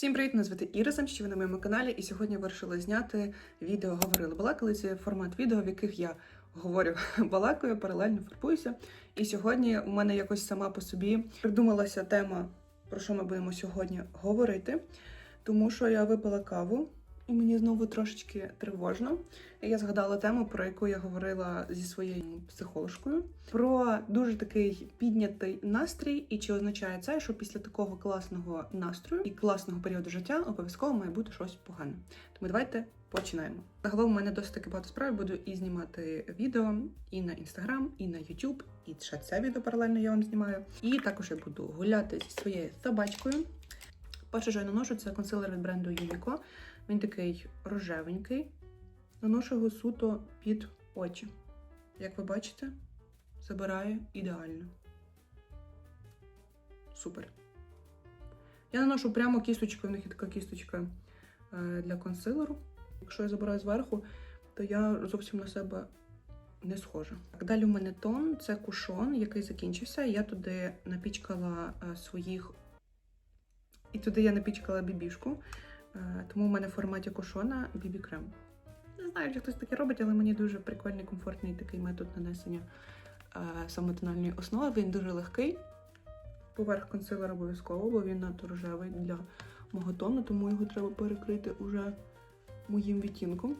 Всім привіт! Мене звати Іра Самщі, ви на моєму каналі, і сьогодні вирішила зняти відео Говорили балакали. Це формат відео, в яких я говорю балакаю, паралельно фарбуюся. І сьогодні у мене якось сама по собі придумалася тема, про що ми будемо сьогодні говорити. Тому що я випила каву, і мені знову трошечки тривожно. Я згадала тему, про яку я говорила зі своєю психологкою, про дуже такий піднятий настрій, і чи означає це, що після такого класного настрою і класного періоду життя обов'язково має бути щось погане. Тому давайте починаємо. Загалом у мене досить таки багато справ. Буду і знімати відео і на інстаграм, і на Ютуб, і ще це відео паралельно я вам знімаю. І також я буду гуляти зі своєю собачкою. Перше, що я наношу, це консилер від бренду Unico. Він такий рожевенький. Наношу його суто під очі. Як ви бачите, забирає ідеально. Супер. Я наношу прямо кісточкою, в них є така кісточка е, для консилеру. Якщо я забираю зверху, то я зовсім на себе не схожа. Далі у мене тон це кушон, який закінчився. Я туди напічкала е, своїх. І туди я напічкала бібішку. Е, Тому в мене в форматі кушона бібі-крем. Не знаю, чи хтось таке робить, але мені дуже прикольний, комфортний такий метод нанесення е, саме тональної основи. Він дуже легкий. Поверх консилера обов'язково, бо він надто рожевий для мого тону, тому його треба перекрити уже моїм відтінком.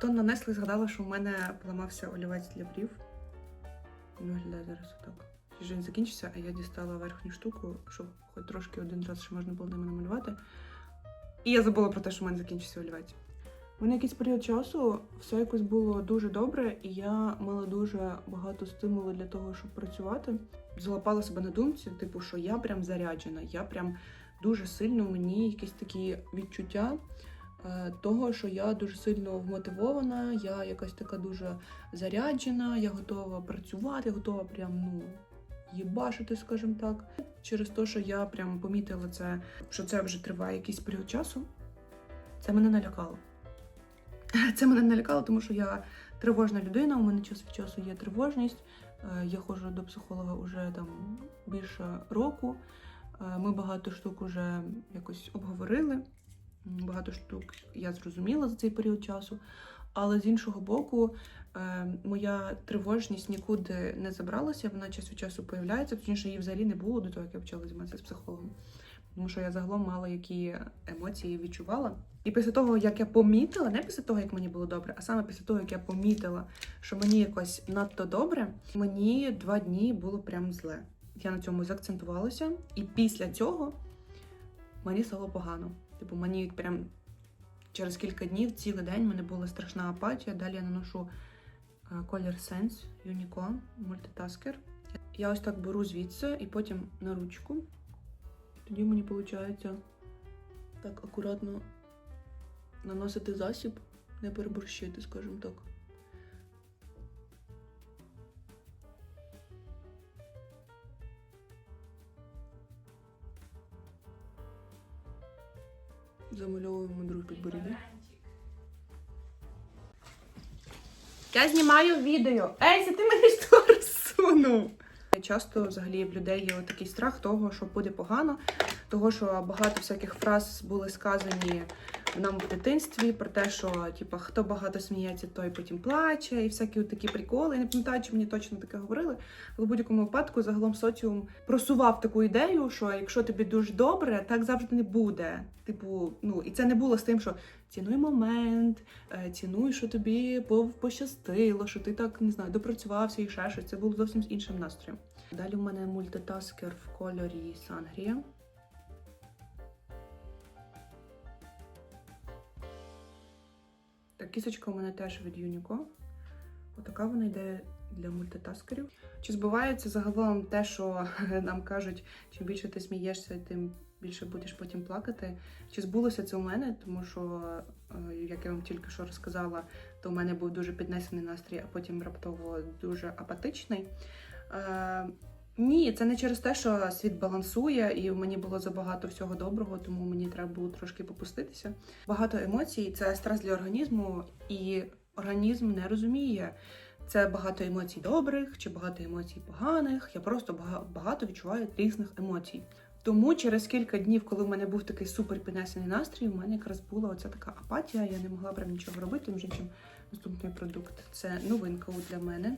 Тон нанесли, згадала, що в мене поламався олівець для брів. Він виглядає зараз отак. Він закінчився, а я дістала верхню штуку, щоб хоч трошки один раз ще можна було ними намалювати. І я забула про те, що в мене закінчився олівець. У мене якийсь період часу все якось було дуже добре, і я мала дуже багато стимулу для того, щоб працювати. Залапала себе на думці, типу, що я прям заряджена, я прям дуже сильно мені якісь такі відчуття е, того, що я дуже сильно вмотивована, я якась така дуже заряджена, я готова працювати, готова прям ну. Їбашити, скажімо так, через те, що я прям помітила це, що це вже триває якийсь період часу. Це мене налякало. Це мене налякало, тому що я тривожна людина, у мене час від часу є тривожність. Е, Я ходжу до психолога вже там більше року. Е, Ми багато штук вже якось обговорили. Багато штук я зрозуміла за цей період часу. Але з іншого боку, моя тривожність нікуди не забралася, вона час від часу появляється, точніше її взагалі не було до того, як я почала займатися з психологом. Тому що я загалом мало які емоції відчувала. І після того, як я помітила, не після того, як мені було добре, а саме після того, як я помітила, що мені якось надто добре, мені два дні було прям зле. Я на цьому заакцентувалася, і після цього мені стало погано. Типу, мені прям через кілька днів, цілий день, мене була страшна апатія. Далі я наношу е, колір Sense Unico Multitasker. Я ось так беру звідси і потім на ручку. Тоді мені виходить так акуратно наносити засіб, не переборщити, скажімо так. Замальовуємо друг підборіддя. Я знімаю відео. Ейся, ти мені що розсунув? Часто взагалі в людей є такий страх того, що буде погано, того, що багато всяких фраз були сказані нам в дитинстві про те, що типу, хто багато сміється, той потім плаче, і всякі такі приколи. Я не пам'ятаю, чи мені точно таке говорили. Але в будь-якому випадку загалом соціум просував таку ідею, що якщо тобі дуже добре, так завжди не буде. Типу, ну і це не було з тим, що цінуй момент, е, цінуй, що тобі пощастило, що ти так не знаю, допрацювався і ще щось. Це було зовсім з іншим настроєм. Далі у мене мультитаскер в кольорі Сангрія. Так, кісочка у мене теж від Unico. Отака вона йде для мультитаскерів. Чи збувається загалом те, що нам кажуть, чим більше ти смієшся, тим більше будеш потім плакати? Чи збулося це у мене? Тому що, е, як я вам тільки що розказала, то у мене був дуже піднесений настрій, а потім раптово дуже апатичний. Ні, це не через те, що світ балансує, і мені було забагато всього доброго, тому мені треба було трошки попуститися. Багато емоцій це стрес для організму, і організм не розуміє це багато емоцій добрих чи багато емоцій поганих. Я просто багато відчуваю різних емоцій. Тому через кілька днів, коли в мене був такий супер піднесений настрій, у мене якраз була оця така апатія. Я не могла прям нічого робити. Між іншим, наступний продукт це новинка для мене.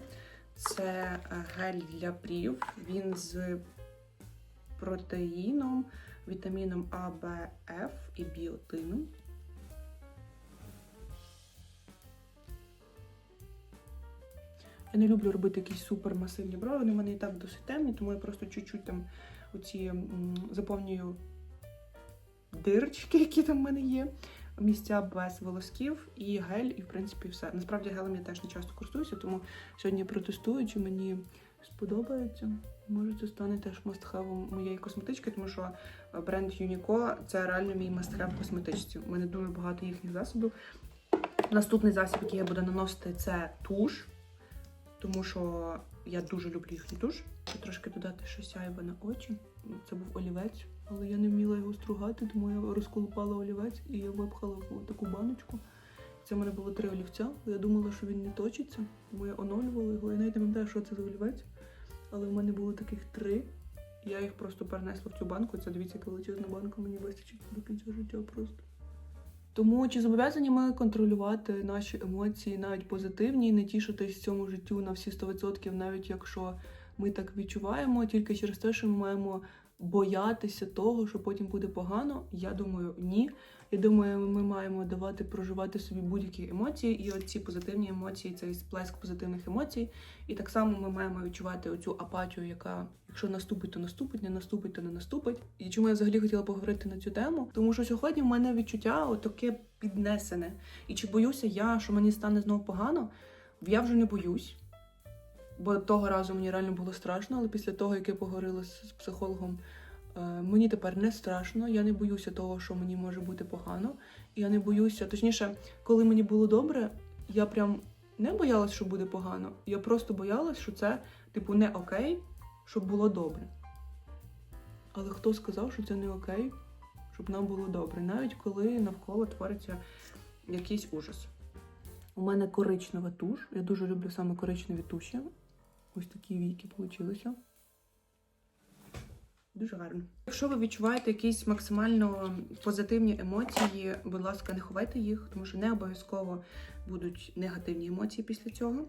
Це е, гель для брів. Він з протеїном, вітаміном А, Б, Ф і біотином. Я не люблю робити якісь супер масивні брови, вони в мене і так досить темні, тому я просто чуть-чуть там оці заповнюю дирочки, які там в мене є, місця без волосків і гель, і в принципі все. Насправді гелем я теж не часто користуюся, тому сьогодні протестую, чи мені сподобається. Може, це стане теж мастхевом моєї косметички, тому що е, бренд Unico це реально мій мастхев косметичці. У мене дуже багато їхніх засобів. Наступний засіб, який я буду наносити, це туш, тому що я дуже люблю їхній туш. Трошки додати щось сяйве на очі. Це був олівець, але я не вміла його стругати, тому я розколупала олівець і я випхала в таку баночку. Це в мене було три олівця. Я думала, що він не точиться, тому я оновлювала його. Я навіть не пам'ятаю, що це за олівець. Але в мене було таких три. Я їх просто перенесла в цю банку. Це дивіться, яка величезна банка мені вистачить до кінця життя просто. Тому чи зобов'язані ми контролювати наші емоції, навіть позитивні, і не тішитись цьому життю на всі 100%, навіть якщо ми так відчуваємо, тільки через те, що ми маємо боятися того, що потім буде погано. Я думаю, ні. Я думаю, ми маємо давати проживати собі будь-які емоції, і оці позитивні емоції, цей сплеск позитивних емоцій. І так само ми маємо відчувати оцю апатію, яка, якщо наступить, то наступить, не наступить, то не наступить. І чому я взагалі хотіла поговорити на цю тему? Тому що сьогодні в мене відчуття отаке піднесене. І чи боюся я, що мені стане знову погано? Я вже не боюсь. Бо того разу мені реально було страшно, але після того, як я поговорила з психологом, е, мені тепер не страшно. Я не боюся того, що мені може бути погано. Я не боюся, точніше, коли мені було добре, я прям не боялась, що буде погано. Я просто боялась, що це, типу, не окей, щоб було добре. Але хто сказав, що це не окей, щоб нам було добре, навіть коли навколо твориться якийсь ужас. У мене коричнева туш. Я дуже люблю саме коричневі туші. Ось такі війки получилися. Дуже гарно. Якщо ви відчуваєте якісь максимально позитивні емоції, будь ласка, не ховайте їх, тому що не обов'язково будуть негативні емоції після цього.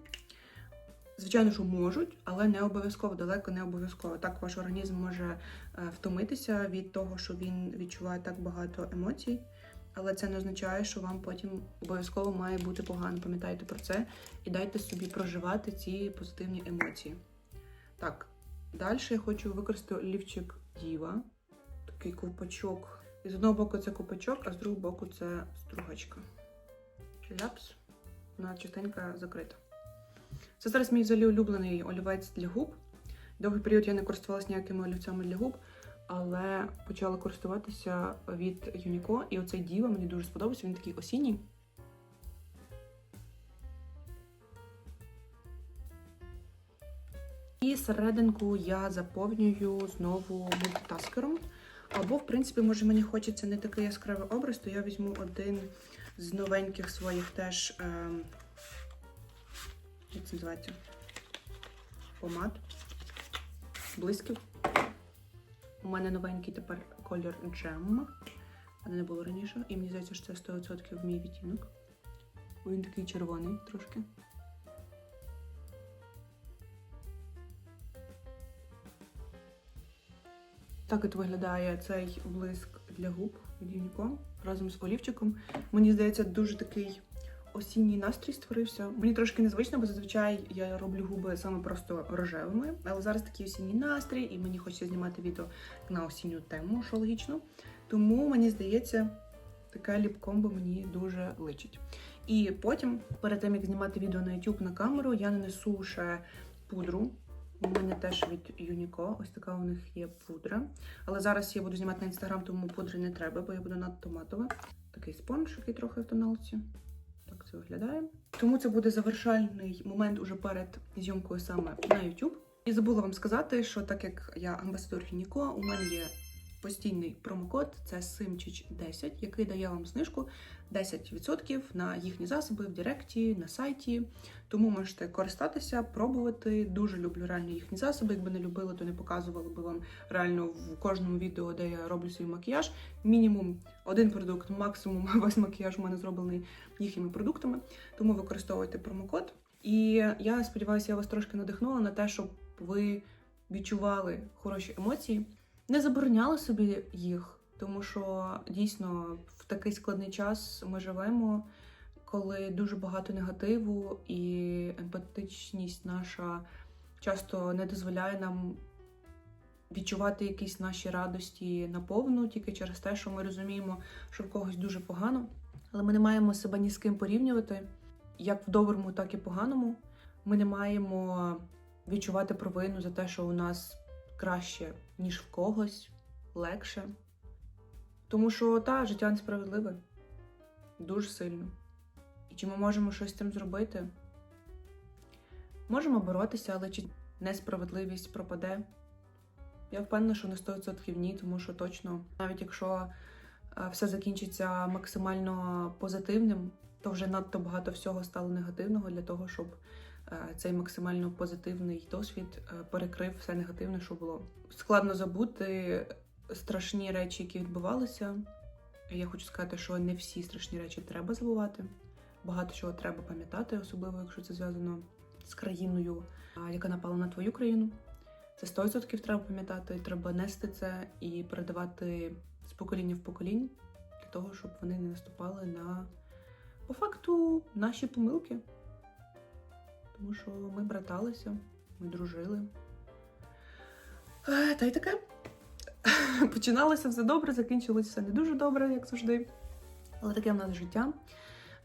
Звичайно, що можуть, але не обов'язково, далеко не обов'язково. Так ваш організм може е, втомитися від того, що він відчуває так багато емоцій, але це не означає, що вам потім обов'язково має бути погано. Пам'ятайте про це і дайте собі проживати ці позитивні емоції. Так, далі я хочу використати олівчик Діва, такий ковпачок. І з одного боку це ковпачок, а з другого боку це стругачка. Ляпс, вона частенько закрита. Це зараз мій взагалі улюблений олівець для губ. Довгий період я не користувалася ніякими олівцями для губ, але почала користуватися від Unico. І оцей Діва мені дуже сподобався. Він такий осінній. І серединку я заповнюю знову мультитаскером. Або, в принципі, може, мені хочеться не такий яскравий образ, то я візьму один з новеньких своїх теж. ем, як це називається? Помад. Блисків. У мене новенький тепер колір джем. А не було раніше. І мені здається, що це 100% мій відтінок. Він такий червоний трошки. Так от виглядає цей блиск для губ від Unico разом з олівчиком. Мені здається, дуже такий осінній настрій створився. Мені трошки незвично, бо зазвичай я роблю губи саме просто рожевими. Але зараз такий осінній настрій, і мені хочеться знімати відео на осінню тему, що логічно. Тому мені здається, така ліпкомба мені дуже личить. І потім, перед тим як знімати відео на YouTube на камеру, я нанесу ще пудру. У мене теж від Unico, ось така у них є пудра. Але зараз я буду знімати на інстаграм, тому пудри не треба, бо я буду надто матова. Такий спонж, який трохи в тоналці. Це виглядає. Тому це буде завершальний момент уже перед зйомкою саме на YouTube. І забула вам сказати, що так як я амбасадор Фініко, у мене є постійний промокод це SIMCHICH10, який дає вам знижку 10% на їхні засоби в Директі, на сайті. Тому можете користатися, пробувати. Дуже люблю реально їхні засоби. Якби не любили, то не показувала би вам реально в кожному відео, де я роблю свій макіяж. Мінімум один продукт, максимум весь макіяж у мене зроблений їхніми продуктами. Тому використовуйте промокод. І я сподіваюся, я вас трошки надихнула на те, щоб ви відчували хороші емоції, не забороняли собі їх, тому що дійсно в такий складний час ми живемо, коли дуже багато негативу, і емпатичність наша часто не дозволяє нам відчувати якісь наші радості наповну, тільки через те, що ми розуміємо, що в когось дуже погано, але ми не маємо себе ні з ким порівнювати, як в доброму, так і поганому. Ми не маємо відчувати провину за те, що у нас краще, ніж в когось, легше. Тому що та життя несправедливе дуже сильно. І чи ми можемо щось з цим зробити? Можемо боротися, але чи несправедливість пропаде? Я впевнена, що на 100% ні, тому що точно, навіть якщо е, все закінчиться максимально позитивним, то вже надто багато всього стало негативного для того, щоб цей максимально позитивний досвід е, перекрив все негативне, що було. Складно забути страшні речі, які відбувалися. Я хочу сказати, що не всі страшні речі треба забувати. Багато чого треба пам'ятати, особливо якщо це зв'язано з країною, яка напала на твою країну. Це 100% треба пам'ятати, треба нести це і передавати з покоління в поколінь для того, щоб вони не наступали на по факту наші помилки. Тому що ми браталися, ми дружили. Е, Та й таке. Починалося все добре, закінчилося все не дуже добре, як завжди. Але таке в нас життя.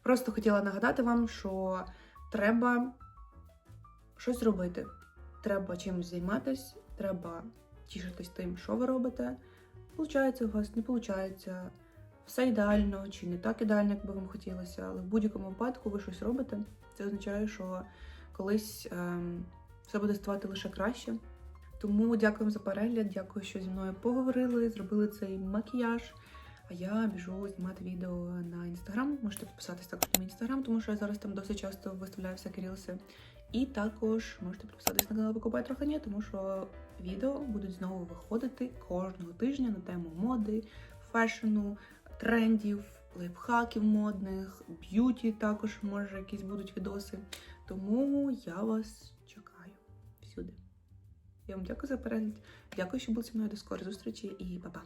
Просто хотіла нагадати вам, що треба щось робити. Треба чимось займатися, треба тішитись тим, що ви робите. Получається у вас, не виходить. Все ідеально чи не так ідеально, як би вам хотілося, але в будь-якому випадку ви щось робите. Це означає, що колись ем, все буде ставати лише краще. Тому дякую за перегляд, дякую, що зі мною поговорили, зробили цей макіяж. А я біжу знімати відео на інстаграм. Можете підписатись також на мій інстаграм, тому що я зараз там досить часто виставляю всякі рілси. І також можете підписатись на канал Викупай трохи тому що відео будуть знову виходити кожного тижня на тему моди, фешену, трендів, лайфхаків модних, б'юті також може якісь будуть відоси. Тому я вас чекаю всюди. Я вам дякую за перегляд. Дякую, що були зі мною до скорої зустрічі і па-па!